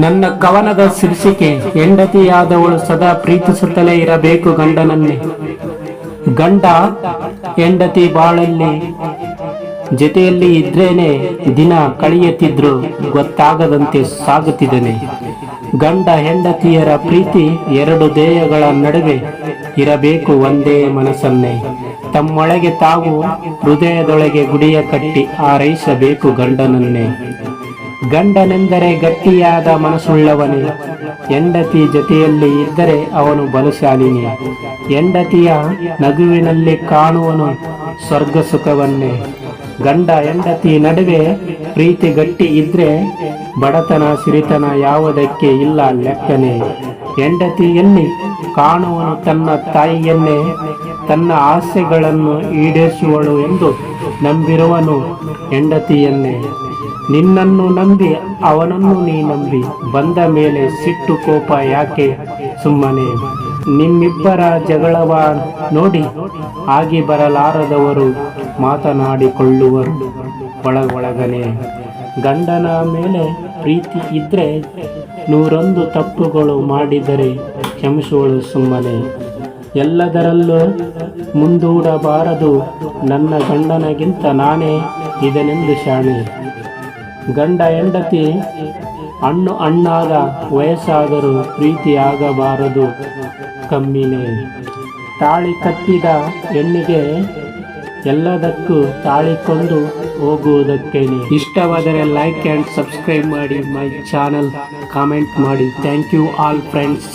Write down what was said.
ನನ್ನ ಕವನದ ಶೀರ್ಷಿಕೆ ಹೆಂಡತಿಯಾದವಳು ಸದಾ ಪ್ರೀತಿಸುತ್ತಲೇ ಇರಬೇಕು ಗಂಡನನ್ನೇ. ಗಂಡ ಹೆಂಡತಿ ಬಾಳಲ್ಲಿ ಜೊತೆಯಲ್ಲಿ ಇದ್ರೇನೆ ದಿನ ಕಳೆಯುತ್ತಿದ್ರು ಗೊತ್ತಾಗದಂತೆ ಸಾಗುತ್ತಿದ್ದೇನೆ. ಗಂಡ ಹೆಂಡತಿಯರ ಪ್ರೀತಿ ಎರಡು ದೇಹಗಳ ನಡುವೆ ಇರಬೇಕು ಒಂದೇ ಮನಸ್ಸನ್ನೇ. ತಮ್ಮೊಳಗೆ ತಾವು ಹೃದಯದೊಳಗೆ ಗುಡಿಯ ಕಟ್ಟಿ ಆರೈಸಬೇಕು ಗಂಡನನ್ನೇ. ಗಂಡನೆಂದರೆ ಗಟ್ಟಿಯಾದ ಮನಸ್ಸುಳ್ಳವನೇ, ಹೆಂಡತಿ ಜೊತೆಯಲ್ಲಿ ಇದ್ದರೆ ಅವನು ಬಲಶಾಲಿನಿ. ಹೆಂಡತಿಯ ನಗುವಿನಲ್ಲಿ ಕಾಣುವನು ಸ್ವರ್ಗ ಸುಖವನ್ನೇ ಗಂಡ ಹೆಂಡತಿ ನಡುವೆ ಪ್ರೀತಿ ಗಟ್ಟಿ ಇದ್ರೆ ಬಡತನ, ಸಿರಿತನ ಯಾವುದಕ್ಕೆ ಇಲ್ಲ ಲೆಕ್ಕನೆ. ಹೆಂಡತಿಯಲ್ಲಿ ಕಾಣುವನು ತನ್ನ ತಾಯಿಯನ್ನೇ, ತನ್ನ ಆಸೆಗಳನ್ನು ಈಡೇರಿಸುವಳು ಎಂದು ನಂಬಿರುವನು ಹೆಂಡತಿಯನ್ನೇ. ನಿನ್ನನ್ನು ನಂಬಿ, ಅವನನ್ನು ನೀ ನಂಬಿ, ಬಂದ ಮೇಲೆ ಸಿಟ್ಟು ಕೋಪ ಯಾಕೆ ಸುಮ್ಮನೆ? ನಿಮ್ಮಿಬ್ಬರ ಜಗಳವ ನೋಡಿ ಆಗಿ ಬರಲಾರದವರು ಮಾತನಾಡಿಕೊಳ್ಳುವರು ಒಳಗೊಳಗನೆ. ಗಂಡನ ಮೇಲೆ ಪ್ರೀತಿ ಇದ್ರೆ ನೂರೊಂದು ತಪ್ಪುಗಳು ಮಾಡಿದರೆ ಕ್ಷಮಿಸುವಳು ಸುಮ್ಮನೆ. ಎಲ್ಲದರಲ್ಲೂ ಮುಂದೂಡಬಾರದು. ನನ್ನ ಗಂಡನಗಿಂತ ನಾನೇ ಇದನೆಂದು ಶಾಣೆ. ಗಂಡ ಹೆಂಡತಿ, ಅಣ್ಣು ಅಣ್ಣಾದ ವಯಸ್ಸಾದರೂ ಪ್ರೀತಿಯಾಗಬಾರದು. ಕಮ್ಮಿನೇ. ತಾಳಿ ಕಟ್ಟಿದ ಹೆಣ್ಣಿಗೆ ಎಲ್ಲದಕ್ಕೂ ತಾಳಿಕೊಂಡು ಹೋಗುವುದಕ್ಕೇನೆ. ಇಷ್ಟವಾದರೆ ಲೈಕ್ ಆ್ಯಂಡ್ ಸಬ್ಸ್ಕ್ರೈಬ್ ಮಾಡಿ ಮೈ ಚಾನಲ್. ಕಾಮೆಂಟ್ ಮಾಡಿ. Thank you all friends